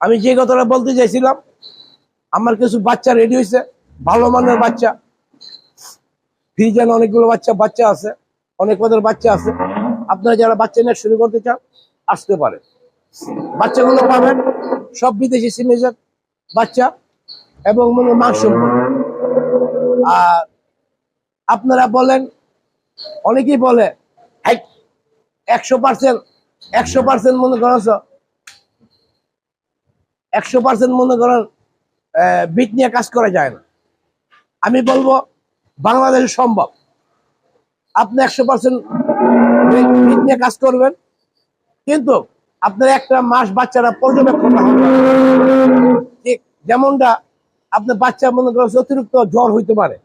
আমি যে কথাটা বলতে চাইছিলাম, আমার কিছু বাচ্চা রেডি হয়েছে, ভালো মানের বাচ্চা। ফ্রিজেন অনেকগুলো বাচ্চা বাচ্চা আছে, অনেক পদের বাচ্চা আছে। আপনারা যারা বাচ্চা নিয়ে শুরু করতে চান, আসতে পারেন বাচ্চাগুলো পাবেন, সব বিদেশি সিমেজের বাচ্চা এবং মনে মাংস। আর আপনারা বলেন, অনেকেই বলে একশো পার্সেন্ট একশো পার্সেন্ট মনে করেন একশো পার্সেন্ট মনে করেন বিট নিয়ে কাজ করা যায় না। আমি বলব, বাংলাদেশে সম্ভব। আপনি একশো পার্সেন্ট বিট নিয়ে কাজ করবেন, কিন্তু আপনার একটা মাস বাচ্চারা পর্যবেক্ষণ ঠিক যেমনটা আপনার বাচ্চা মনে করেন অতিরিক্ত জ্বর হইতে পারে,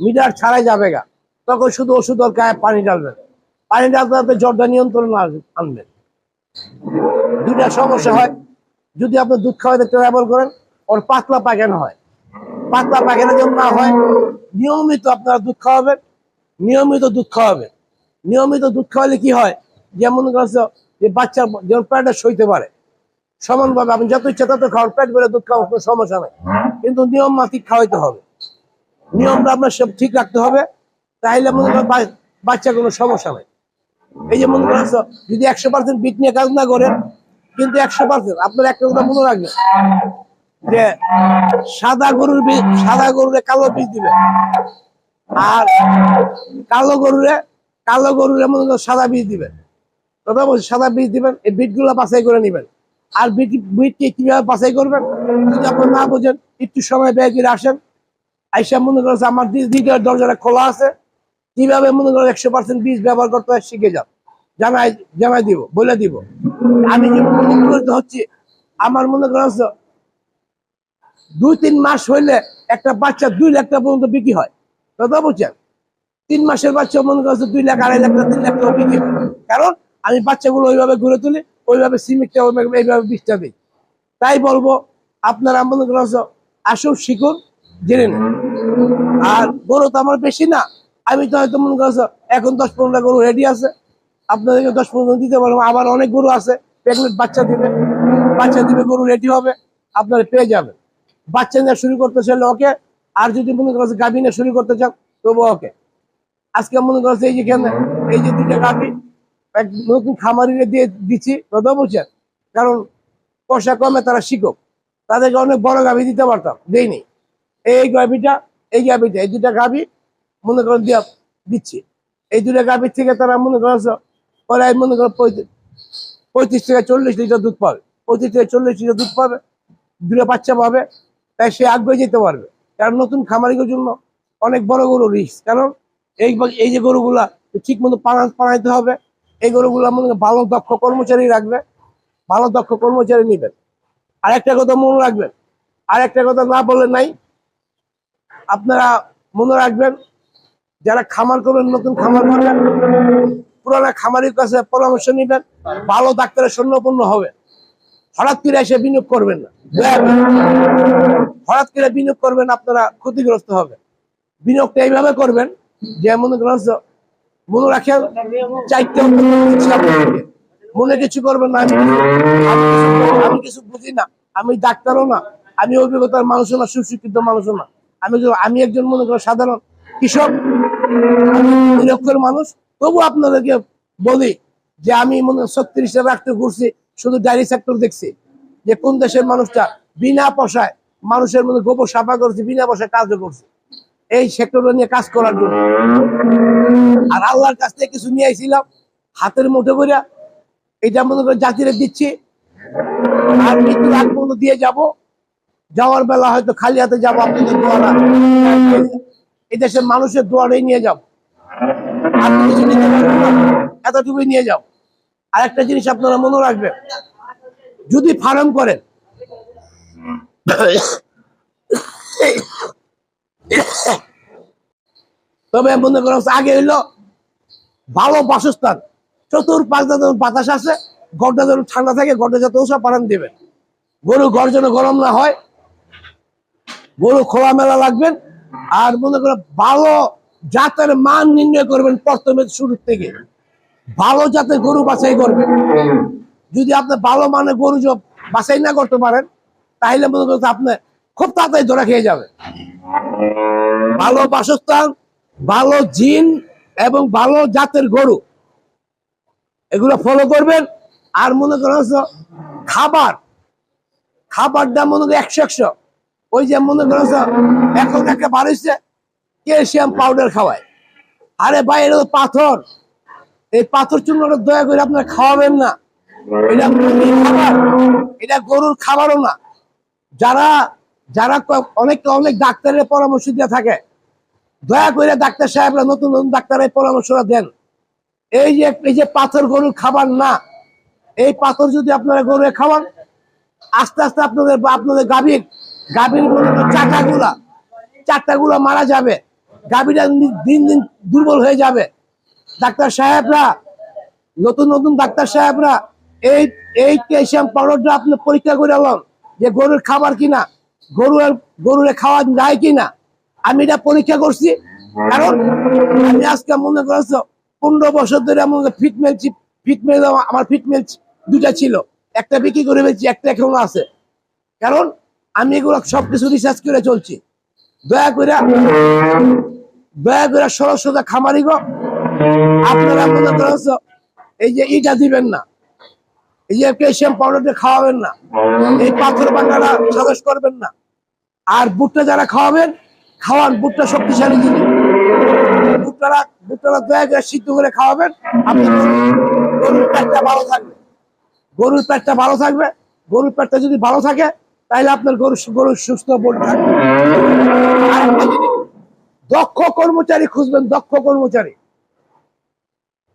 মিটার ছাড়াই যাবে গা তখন শুধু ওষুধ ওর গায়ে পানি ডালবেন পানি ডালতে জ্বরটা নিয়ন্ত্রণ আনবেন দুইটা সমস্যা হয়। যদি আপনি দুধ খাওয়াতে ট্রাভেল করেন, ওর পাতলা পায়খানা হয়। পাতলা পায়খানা যেমন না হয়, নিয়মিত আপনারা দুধ খাওয়াবেন, নিয়মিত দুধ খাওয়াবেন। নিয়মিত দুধ খাওয়ালে কি হয়? যেমন যে বাচ্চা যেমন পেটে সইতে পারে, সমানভাবে আপনি যত ইচ্ছা তত খাওয়ান, পেট বেড়ে দুধ খাওয়ার কোনো সমস্যা নেই। কিন্তু নিয়ম মাফিক খাওয়াইতে হবে। নিয়মটা আপনার সব ঠিক রাখতে হবে তাহলে মনে করেন বাচ্চা কোনো সমস্যা নেই। এই যে মনে করেন যদি একশো পার্সেন্ট বিট নিয়ে কাজ না করেন, কিন্তু একশো পার্সেন্ট আপনার একটা কথা মনে রাখবেন, যে সাদা গরুর বীজ, সাদা গরুরে কালো বীজ দিবে। আর কালো গরুরে কালো গরুরে মনে করেন সাদা বীজ দিবেন কথা বলছি, সাদা বীজ দিবেন, এই বিটগুলো বাছাই করে নিবেন। আর বিট বিটকে কীভাবে বাছাই করবেন, যদি আপনি না বোঝেন, একটু সময় ব্যয় করে আসেন, আইসা মনে করেন আমার দ্বিতীয় দরজাটা খোলা আছে। কীভাবে মনে করেন একশো পার্সেন্ট বীজ ব্যবহার করতে হয় শিখে যান। জানাই জানাই দিব, বলে দিব। আমি যে উপকৃত হচ্ছি, আমার মনে করেন দুই তিন মাস হইলে একটা বাচ্চা দুই লাখ টাকা পর্যন্ত বিক্রি হয়। কথা বলছেন? তিন মাসের বাচ্চা মনে করছে দুই লাখ, আড়াই লাখ টাকা তিন লাখ টাকা বিক্রি হয়। কারণ আমি বাচ্চাগুলো ওইভাবে ঘুরে তুলি, ওইভাবে সিমেন্টটা ওইভাবে এইভাবে বীজটা দিই। তাই বলব, আপনারা মনে করেন আসুন, শিখুন, জেনে নেন। আর গরু তো আমার বেশি না। আমি তো হয়তো মনে করছ এখন দশ পনেরোটা গরু রেডি আছে। আপনাদেরকে দশ পনেরো দিতে পারব। আবার অনেক গরু আছে। প্রেগনেন্ট বাচ্চা দিবে। বাচ্চা দিবে, গরু রেডি হবে। আপনারা পেয়ে যাবেন। বাচ্চা নিয়ে শুরু করতে চাইলে ওকে। আর যদি মনে করছে গাভী নিয়ে শুরু করতে চান তবু ওকে। আজকে মনে করছে এই যেখানে এই যে দুটো গাভী, এক নতুন খামারিরে দিয়ে দিচ্ছি কথা বলছেন কারণ পয়সা কমে তারা শিখুক। তাদেরকে অনেক বড় গাভী দিতে পারতাম, দেইনি। এই গাভীটা এই গাভীটা, এই দুটা গাভী মনে করেন দিয়া দিচ্ছি। এই দুটা গাভীর থেকে তারা মনে করেছে পরে আমি মনে করেন পঁয়ত্রিশ থেকে চল্লিশ লিটার দুধ পাবে। পঁয়ত্রিশ থেকে চল্লিশ লিটার দুধ পাবে, দুটো বাচ্চা পাবে, তাই সে আগ্রহে যেতে পারবে। কারণ নতুন খামারিদের জন্য অনেক বড় গরু রিস্ক কারণ এই এই যে গরুগুলা ঠিক মতো পানা পানাইতে হবে, এই গরুগুলা মনে করেন ভালো দক্ষ কর্মচারী রাখবে, ভালো দক্ষ কর্মচারী নেবেন। আর একটা কথা মনে রাখবেন আর একটা কথা না বলে নাই, আপনারা মনে রাখবেন যারা খামার করবেন, নতুন খামার করবেন, পুরানা খামারির কাছে পরামর্শ নেবেন, ভালো ডাক্তারের স্বর্ণপূর্ণ হবে। হঠাৎ করে এসে বিনিয়োগ করবেন না। হঠাৎ করে বিনিয়োগ করবেন, আপনারা ক্ষতিগ্রস্ত হবে। বিনিয়োগটা এইভাবে করবেন যে মনে করেন মনে রাখেন করবে। মনে কিছু করবেন না, আমি কিছু- বুঝি না। আমি ডাক্তারও না। আমি অভিজ্ঞতার মানুষও না, সুশিক্ষিত মানুষও না। আমি আমি একজন মনে করেন সাধারণ কৃষক নিরক্ষর মানুষ। তবু আপনাদেরকে বলি যে আমি মনে ছত্রিশটা রাষ্ট্র ঘুরছি, শুধু ডায়েরি সেক্টর দেখছি। যে কোন দেশের মানুষটা বিনা পয়সায় মানুষের মধ্যে গোবর সাফা করছে, বিনা পয়সায় কাজও করছে। এই সেক্টরটা নিয়ে কাজ করার জন্য। আর আল্লাহর কাছ থেকে কিছু নিয়ে আইছিলাম, হাতের মুঠো করে এটা মনে করে জাতিরে দিচ্ছি। আর মৃত্যুর আগ পর্যন্ত দিয়ে যাব। যাওয়ার বেলা হয়তো খালি হাতে যাব, আপনাদের দোয়ারা এই দেশের মানুষের দোয়ারেই নিয়ে যাও। এতটুকুই নিয়ে যাও। আর একটা জিনিস আপনারা মনে রাখবেন, যদি ফার্ম করেন, তবে মনে করেন আগে হইল ভালো বাসস্থান। চতুর্পাশ যেন বাতাস আছে গড়টা যেন ঠান্ডা থাকে গড়টা যাতে ওসব পারান দেবেন গরু ঘর যেন গরম না হয়, গরু খোলামেলা লাগবেন আর মনে করেন ভালো জাতের মান নির্ণয় করবেন প্রথমে শুরুর থেকে। ভালো জাতের গরু বাছাই করবেন। যদি আপনি ভালো মানে গরু বাছাই না করতে পারেন, তাহলে মনে করতে আপনি খুব তাড়াতাড়ি ধরা খেয়ে যাবে। ভালো বাসস্থান, ভালো জিন এবং ভালো জাতের গরু, এগুলো ফলো করবেন। আর মনে করেন খাবার, খাবারটা মনে করেন একশো একশো। ওই যে মনে করেন এখন একটা হচ্ছে ক্যালসিয়াম পাউডার খাওয়ায়। আরে ভাই, এটা পাথর। এই পাথর চূর্ণটা দয়া করে আপনার খাওয়াবেন না। এটা খাবার, এটা গরুর খাবারও না। যারা যারা অনেক অনেক ডাক্তারের পরামর্শ দিয়ে থাকে, দয়া করে ডাক্তার সাহেবরা নতুন নতুন ডাক্তারের পরামর্শটা দেন। এই যে এই যে পাথর গরুর খাবার না, এই পাথর যদি আপনারা গরু খাওয়ান, আস্তে আস্তে আপনাদের আপনাদের গাভীর গাভীর চাকাগুলা চারটাগুলো মারা যাবে। গাভীরা দিন দিন দুর্বল হয়ে যাবে। ডাক্তার সাহেবরা, নতুন নতুন ডাক্তার সাহেবরা, এই এই ক্যালসিয়াম পাউডারটা আপনি পরীক্ষা করে আলাম যে গরুর খাবার কিনা, গরুর গরুরে খাওয়া যায় কিনা। আমি এটা পরীক্ষা করছি, কারণ আমি আজকে মনে করছ, পনেরো বছর ধরে আমার ফিটমেল ফিটমেল আমার ফিটমেল দুটা ছিল। একটা বিক্রি করে ফেলছি একটা এখনও আছে। কারণ আমি এগুলো সবকিছু রিসার্চ করে চলছি। দয়া করে দয়া করে খামারি গো, আপনারা মনে করছ এই যে ইটা দিবেন না, এই যে ক্যালসিয়াম পাউডারটা খাওয়াবেন না, এই পাথর বাংলারা সাজস করবেন না, আর বুটটা যারা খাওয়াবেন, খাওয়ান বুটটা শক্তিশালী জিনিস। বুটটারা বুটটারা দয়া করে সিদ্ধ করে খাওয়াবেন আপনার গরুর পেটটা ভালো থাকবে। গরুর পেটটা ভালো থাকবে, গরুর পেটটা যদি ভালো থাকে তাহলে আপনার গরু গরুর সুস্থ থাকবে। দক্ষ কর্মচারী খুঁজবেন, দক্ষ কর্মচারী।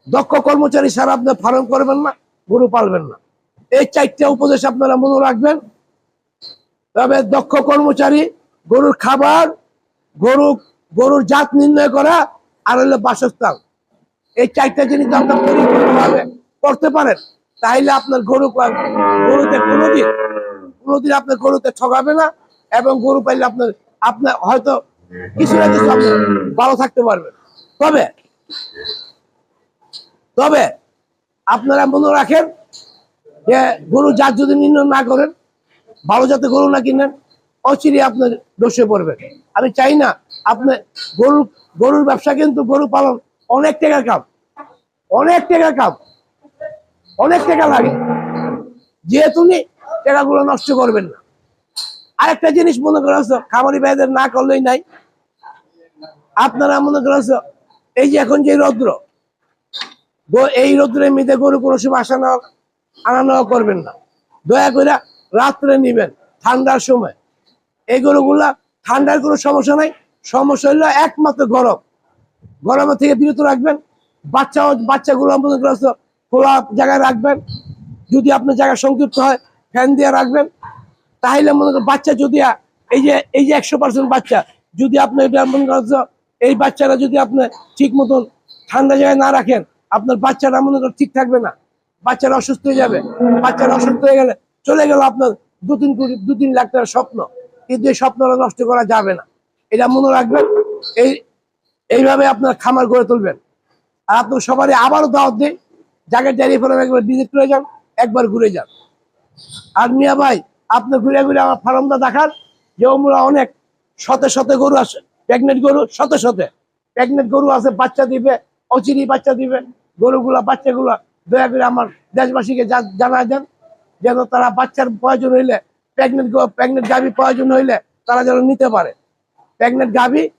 দক্ষ কর্মচারী ছাড়া আপনি ফার্ম করবেন না, গরু পালবেন না। এই চারটা উপদেশ আপনারা মনে রাখবেন। তবে দক্ষ কর্মচারী, গরুর খাবার, গরু, গরুর জাত নির্ণয় করা, আর হলো বাসস্থান। এই চারটা জিনিস আপনার করতে পারেন। তাইলে আপনার গরু গরুতে কোনোদিন কোনোদিন আপনার গরুতে ঠকাবে না এবং গরু পাইলে আপনার আপনার হয়তো কিছু না কিছু আপনি ভালো থাকতে পারবেন। তবে তবে আপনারা মনে রাখেন যে গরু জাত যদি নির্ণয় না করেন, ভালো জাতের গরু না কিনেন অচিরে আপনার দোষে পড়বেন আমি চাই না আপনার গরু, গরুর ব্যবসা কিন্তু গরু পালন অনেক টাকার কাম, অনেক টাকার কাম, অনেক টাকা লাগে। যেহেতু নি টাকাগুলো নষ্ট করবেন না। আরেকটা জিনিস মনে করেছ খামারি ভাইদের না করলেই নাই। আপনারা মনে করেছ এই যে এখন যে রৌদ্র এই রৌদ্রের মধ্যে গরু কোনো সময় আসা নেওয়া, আনা নেওয়া করবেন না। দয়া করে রাত্রে নিবেন, ঠান্ডার সময়। এই গরুগুলা ঠান্ডার কোনো সমস্যা নাই, সমস্যা হলো একমাত্র গরম। গরমের থেকে বিরত রাখবেন বাচ্চা বাচ্চাগুলো মনে করছ খোলা জায়গায় রাখবেন। যদি আপনার জায়গা সংক্ষিপ্ত হয় ফ্যান দিয়ে রাখবেন। তাহলে মনে করেন বাচ্চা যদি এই যে এই যে একশো পার্সেন্ট বাচ্চা, যদি আপনি এটা মনে করছ, এই বাচ্চারা যদি আপনি ঠিক মতন ঠান্ডা জায়গায় না রাখেন, আপনার বাচ্চারা মনে করেন ঠিক থাকবে না। বাচ্চারা অসুস্থ হয়ে যাবে। বাচ্চারা অসুস্থ হয়ে গেলে চলে গেল আপনার দু তিন কোটি দু তিন লাখ টাকার স্বপ্ন। কিন্তু এই স্বপ্নটা নষ্ট করা যাবে না। এটা মনে রাখবেন। এই, এইভাবে আপনার খামার গড়ে তুলবেন। আর আপনার সবারই আবারও দাওয়াত দিই। জায়গায় ডেয়ারি ফার্ম একবার ভিজিট করে যান, একবার ঘুরে যান। আর মিয়া ভাই, আপনি ঘুরে ঘুরে আমার ফার্মটা দেখান, যে ওমরা অনেক শতে শতে গরু আছে প্রেগনেন্ট গরু, শতে শতে। প্রেগনেন্ট গরু আছে, বাচ্চা দিবে অচিরি বাচ্চা দিবে। গরুগুলা, বাচ্চাগুলা, দয়া করে আমার দেশবাসীকে জা- জানায় দেন, যেন তারা বাচ্চার প্রয়োজন হইলে প্রেগনেন্ট প্রেগনেন্ট গাভী প্রয়োজন হইলে, তারা যেন নিতে পারে। প্রেগনেন্ট গাভী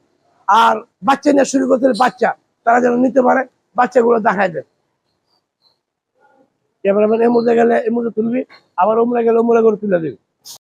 আর বাচ্চা নিয়ে শুরু করতে বাচ্চা, তারা যেন নিতে পারে, বাচ্চাগুলো দেখায় দেন। ক্যামেরাম্যান এমন জায়গায় এমন তুলবি আবার ওমরা গেলে ওমরা করে তুলে দিবি।